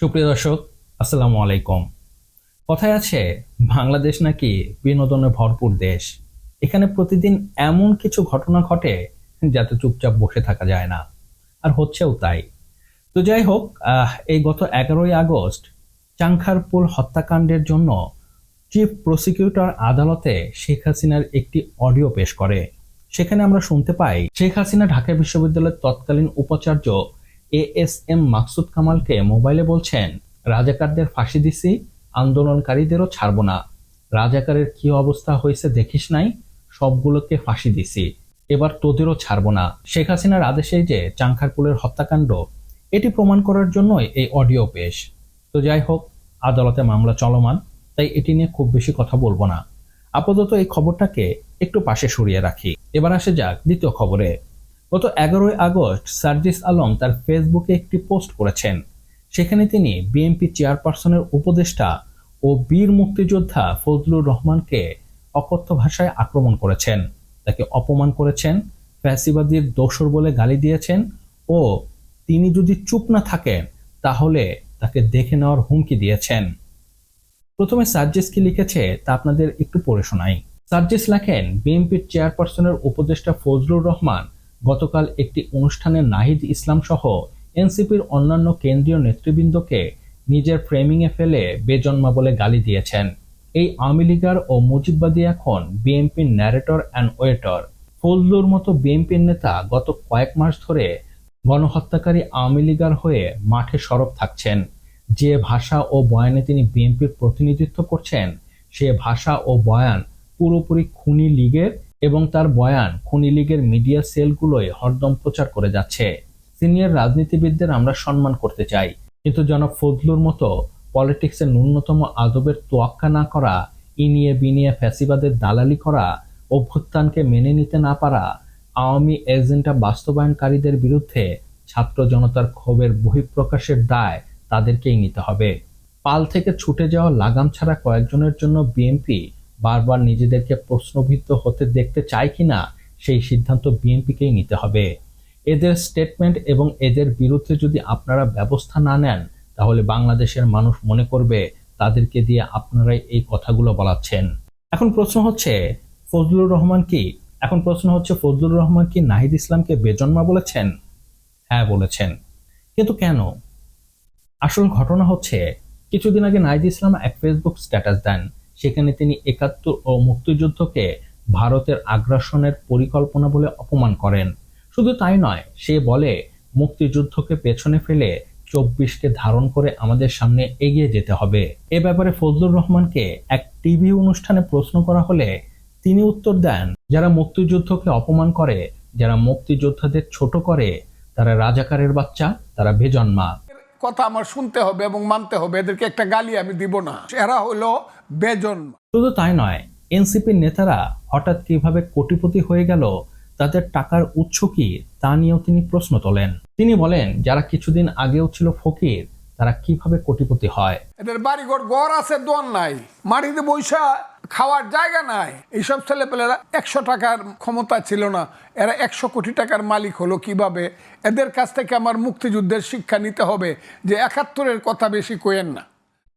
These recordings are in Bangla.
সুপ্রিয় দর্শক, আসসালামু আলাইকুম। কথায় আছে, বাংলাদেশ নাকি বিনোদনে ভরপুর দেশ। এখানে প্রতিদিন এমন কিছু ঘটনা ঘটে যাতে চুপচাপ বসে থাকা যায় না। আর হচ্ছেও তাই। তো যাই হোক এই গত এগারোই আগস্ট চাংখারপুল হত্যাকাণ্ডের জন্য চিফ প্রসিকিউটর আদালতে শেখ হাসিনার একটি অডিও পেশ করে। সেখানে আমরা শুনতে পাই, শেখ হাসিনা ঢাকা বিশ্ববিদ্যালয়ের তৎকালীন উপাচার্য এ এস এম মাকসুদ কামালকে মোবাইলে বলছেন, রাজাকারদের ফাঁসি দিছি, আন্দোলনকারীদেরও ছাড়বো না। রাজাকারের কি অবস্থা হয়েছে দেখিস নাই, সবগুলোকে ফাঁসি দিছি, এবার তোদেরও ছাড়বো না। শেখ হাসিনার আদেশেই যে চাংখারপুলের হত্যাকাণ্ড, এটি প্রমাণ করার জন্যই এই অডিও পেশ। তো যাই হোক, আদালতে মামলা চলমান, তাই এটি নিয়ে খুব বেশি কথা বলব না। আপাতত এই খবরটাকে একটু পাশে সরিয়ে রাখি। এবার আসে যাক দ্বিতীয় খবরে। গত এগারোই আগস্ট সার্জিস আলম তার ফেসবুকে একটি পোস্ট করেছেন। সেখানে তিনি বিএনপি চেয়ারপারসনের উপদেষ্টা ও বীর মুক্তিযোদ্ধা ফজলুর রহমানকে অকথ্য ভাষায় আক্রমণ করেছেন। তাকে অপমান করেছেন, ফ্যাসিবাদীর দোসর বলে গালি দিয়েছেন ও তিনি যদি চুপ না থাকেন, তাহলে তাকে দেখে নেওয়ার হুমকি দিয়েছেন। প্রথমে সার্জেস কি লিখেছে, তা আপনাদের একটু পড়ে শোনাই। সার্জেস লেখেন, বিএনপির চেয়ারপারসনের উপদেষ্টা ফজলুর রহমান গতকাল একটি অনুষ্ঠানে নাহিদ ইসলাম সহ এনসিপির অন্যান্য কেন্দ্রীয় নেতৃবৃন্দকে নিজের ফ্রেমিংয়ে ফেলে বেজন্মা বলে গালি দিয়েছেন। এই আওয়ামী লীগার ও মুজিববাদী এখন বিএনপির ন্যারেটর অ্যান্ড ওয়েটর। ফজলুর মতো বিএনপির নেতা গত কয়েক মাস ধরে গণহত্যাকারী আওয়ামী লীগার হয়ে মাঠে সরব থাকছেন। যে ভাষা ও বয়ানে তিনি বিএনপির প্রতিনিধিত্ব করছেন, সে ভাষা ও বয়ান পুরোপুরি খুনি লীগের এবং তার বয়ান খুনি লীগের মিডিয়া সেলগুলোই হরদম প্রচার করে যাচ্ছে। সিনিয়র রাজনীতিবিদদের আমরা সম্মান করতে চাই, কিন্তু জনাব ফজলুর মতো পলিটিক্সের ন্যূনতম আদবের তোয়াক্কা না করা ইনিয়ে বিনিয়ে ফ্যাসিবাদের দালালি করা, অভ্যুত্থানকে মেনে নিতে না পারা আওয়ামী এজেন্ডা বাস্তবায়নকারীদের বিরুদ্ধে ছাত্র জনতার ক্ষোভের বহিঃপ্রকাশের দায় তাদেরকেই নিতে হবে। পাল থেকে ছুটে যাওয়া লাগাম ছাড়া কয়েকজনের জন্য বিএনপি বারবার নিজেদেরকে প্রশ্নবিদ্ধ হতে দেখতে চায় কিনা, সেই সিদ্ধান্ত বিএনপিকেই নিতে হবে। এদের স্টেটমেন্ট এবং এদের বিরুদ্ধে যদি আপনারা ব্যবস্থা না নেন, তাহলে বাংলাদেশের মানুষ মনে করবে তাদেরকে দিয়ে আপনারাই এই কথাগুলো বলাচ্ছেন। এখন প্রশ্ন হচ্ছে, ফজলুর রহমান কি? এখন প্রশ্ন হচ্ছে, ফজলুর রহমান কি নাহিদ ইসলামকে বেজন্মা বলেছেন? হ্যাঁ বলেছেন। কিন্তু কেন? আসল ঘটনা হচ্ছে, কিছুদিন আগে নাহিদ ইসলাম এক ফেসবুক স্ট্যাটাস দেন। সেখানে তিনি একাত্তর ও মুক্তিযুদ্ধকে ভারতের আগ্রাসনের পরিকল্পনা বলে অপমান করেন। শুধু তাই নয়, সে বলে, মুক্তিযুদ্ধকে পেছনে ফেলে চব্বিশকে ধারণ করে আমাদের সামনে এগিয়ে যেতে হবে। এ ব্যাপারে ফজলুর রহমানকে এক টিভি অনুষ্ঠানে প্রশ্ন করা হলে তিনি উত্তর দেন, যারা মুক্তিযুদ্ধকে অপমান করে, যারা মুক্তিযোদ্ধাদের ছোট করে, তারা রাজাকারের বাচ্চা, তারা বেজন্মা। কথা আমার শুনতে হবে এবং মানতে হবে এদেরকে একটা গালি আমি দিব না। এরা হলো বেজন শুধু তাই নয় এনসিপির নেতারা হঠাৎ কীভাবে কোটিপতি হয়ে গেল তাদের টাকার উৎস কি তা নিয়েও তিনি প্রশ্ন তোলেন। তিনি বলেন যারা কিছুদিন আগেও ছিল ফকির তারা কীভাবে কোটিপতি হয়? এদের বাড়িঘর ঘর আছে দোয়ার নাই। মাটিতে বৈশা খাওয়ার জায়গা নাই। এইসব ছেলেপেলেরা একশো টাকার ক্ষমতা ছিল না। এরা একশো কোটি টাকার মালিক হলো কীভাবে? এদের কাছ থেকে আমার মুক্তিযুদ্ধের শিক্ষা নিতে হবে যে একাত্তরের কথা বেশি কোয়েন না।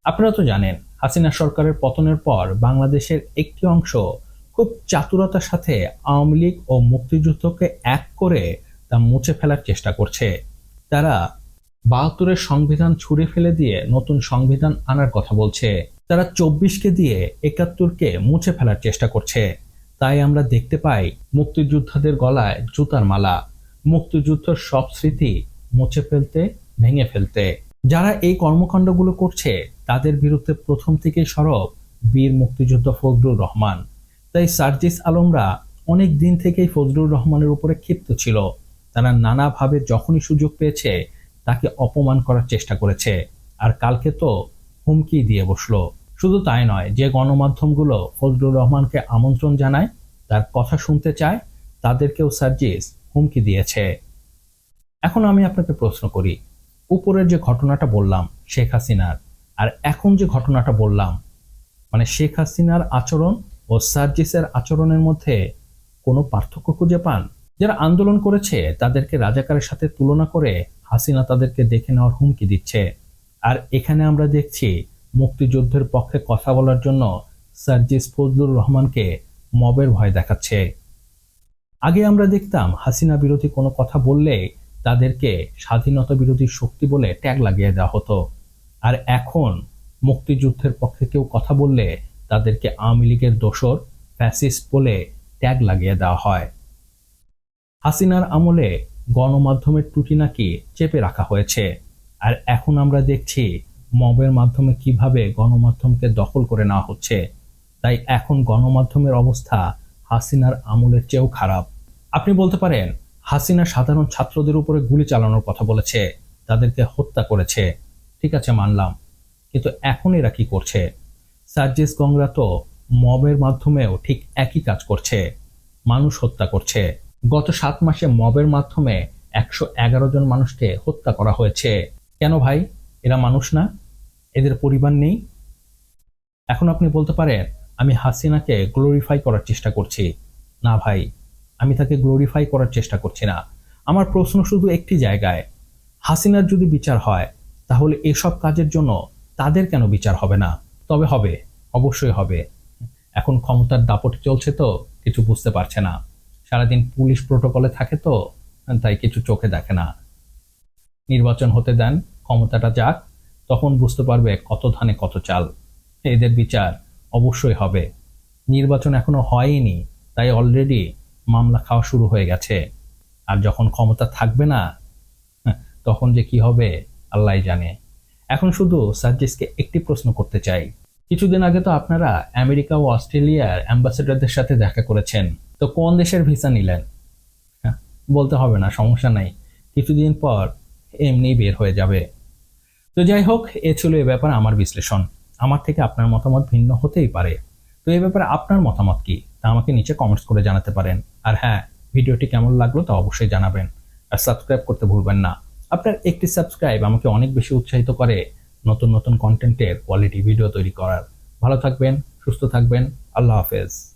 আপনারা তো জানেন, হাসিনা সরকারের পতনের পর বাংলাদেশের একটি অংশ খুব চাতুরতার সাথে আওয়ামী লীগ ও মুক্তিযুদ্ধকে এক করে তা মুছে ফেলার চেষ্টা করছে। তারা বাহাত্তরের সংবিধান ছুঁড়ে ফেলে দিয়ে নতুন সংবিধান আনার কথা বলছে। তারা চব্বিশকে দিয়ে একাত্তরকে মুছে ফেলার চেষ্টা করছে। তাই আমরা দেখতে পাই মুক্তিযোদ্ধাদের গলায় জুতার মালা। মুক্তিযুদ্ধের সব স্মৃতি মুছে ফেলতে, ভেঙে ফেলতে। যারা এই কর্মকাণ্ডগুলো করছে, তাদের বিরুদ্ধে প্রথম থেকেই সরব বীর মুক্তিযোদ্ধা ফজলুর রহমান। তাই সার্জিস আলমরা অনেক দিন থেকেই ফজলুর রহমানের উপরে ক্ষিপ্ত ছিল। তারা নানাভাবে যখনই সুযোগ পেয়েছে তাকে অপমান করার চেষ্টা করেছে। আর কালকে তো হুমকি দিয়ে বসল। শুধু তাই নয়, যে গণমাধ্যমগুলো ফজলুর রহমানকে আমন্ত্রণ জানায়, তার কথা শুনতে চায়, তাদেরকেও সার্জিস হুমকি দিয়েছে। এখন আমি আপনাকে প্রশ্ন করি, উপরের যে ঘটনাটা বললাম, শেখ হাসিনার, আর এখন যে ঘটনাটা বললাম মানে শেখ হাসিনার আচরণ ও সার্জিসের আচরণের মধ্যে কোনো পার্থক্য খুঁজে পান? যারা আন্দোলন করেছে, তাদেরকে রাজাকারের সাথে তুলনা করে হাসিনা তাদেরকে দেখে নেওয়ার হুমকি দিচ্ছে। আর এখানে আমরা দেখছি মুক্তিযুদ্ধের পক্ষে কথা বলার জন্য সার্জিস ফজলুর রহমানকে মবের ভয় দেখাচ্ছে। আগে আমরা দেখতাম হাসিনা বিরোধী কোনো কথা বললে তাদেরকে স্বাধীনতা বিরোধী শক্তি বলে ট্যাগ লাগিয়ে দেওয়া হতো। আর এখন মুক্তিযুদ্ধের পক্ষে কেউ কথা বললে তাদেরকে আওয়ামী লীগের দোসর ফ্যাসিস্ট বলে ট্যাগ লাগিয়ে দেওয়া হয়। হাসিনার আমলে গণমাধ্যমের ত্রুটি নাকি চেপে রাখা হয়েছে? আর এখন আমরা দেখছি মবের মাধ্যমে কীভাবে গণমাধ্যমকে দখল করে নেওয়া হচ্ছে। তাই এখন গণমাধ্যমের অবস্থা হাসিনার আমলের চেয়েও খারাপ। আপনি বলতে পারেন, হাসিনা সাধারণ ছাত্রদের উপরে গুলি চালানোর কথা বলেছে, তাদেরকে হত্যা করেছে। ঠিক আছে, মানলাম। কিন্তু এখন এরা কি করছে? সার্জিস গংরা তো মবের মাধ্যমেও ঠিক একই কাজ করছে। মানুষ হত্যা করছে। গত সাত মাসে মবের মাধ্যমে একশো এগারো জন মানুষকে হত্যা করা হয়েছে। কেন ভাই? এরা মানুষ না? এদের পরিবার নেই? এখন আপনি বলতে পারেন, আমি হাসিনাকে গ্লোরিফাই করার চেষ্টা করছি। না ভাই, আমি তাকে গ্লোরিফাই করার চেষ্টা করছি না। আমার প্রশ্ন শুধু একটি জায়গায়, হাসিনার যদি বিচার হয়, তাহলে এসব কাজের জন্য তাদের কেন বিচার হবে না? তবে হবে, অবশ্যই হবে। এখন ক্ষমতার দাপট চলছে তো, কিছু বুঝতে পারছে না। সারাদিন পুলিশ প্রোটোকলে থাকে তো তাই কিছু চোখে দেখে না। নির্বাচন হতে দেন ক্ষমতাটা যাক তখন বুঝতে পারবে কত ধানে কত চাল। এদের বিচার অবশ্যই হবে। নির্বাচন এখনও হয়নি তাই অলরেডি মামলা খাওয়া শুরু হয়ে গেছে। আর যখন ক্ষমতা থাকবে না হ্যাঁ, তখন যে কি হবে আল্লাহ জানে। এখন শুধু সার্জিসকে একটি প্রশ্ন করতে চাই। কিছুদিন আগে তো আপনারা আমেরিকা ও অস্ট্রেলিয়ার অ্যাম্বাসেডরদের সাথে দেখা করেছেন। তো কোন দেশের ভিসা নিলেন? হ্যাঁ, বলতে হবে না সমস্যা নাই। কিছুদিন পর এমনি বের হয়ে যাবে। তো যাই হোক এ ছিল এ ব্যাপারে আমার বিশ্লেষণ। আমার থেকে আপনার মতামত ভিন্ন হতেই পারে। তো এই ব্যাপারে আপনার মতামত কি? তা আমাকে নিচে কমেন্টস করে জানাতে পারেন। আর হ্যাঁ ভিডিওটি কেমন লাগল তা অবশ্যই জানাবেন। আর সাবস্ক্রাইব করতে ভুলবেন না। আপনার একটি সাবস্ক্রাইব আমাকে অনেক বেশি উৎসাহিত করে নতুন নতুন কন্টেন্টের কোয়ালিটি ভিডিও তৈরি করার। ভালো থাকবেন সুস্থ থাকবেন। আল্লাহ হাফেজ।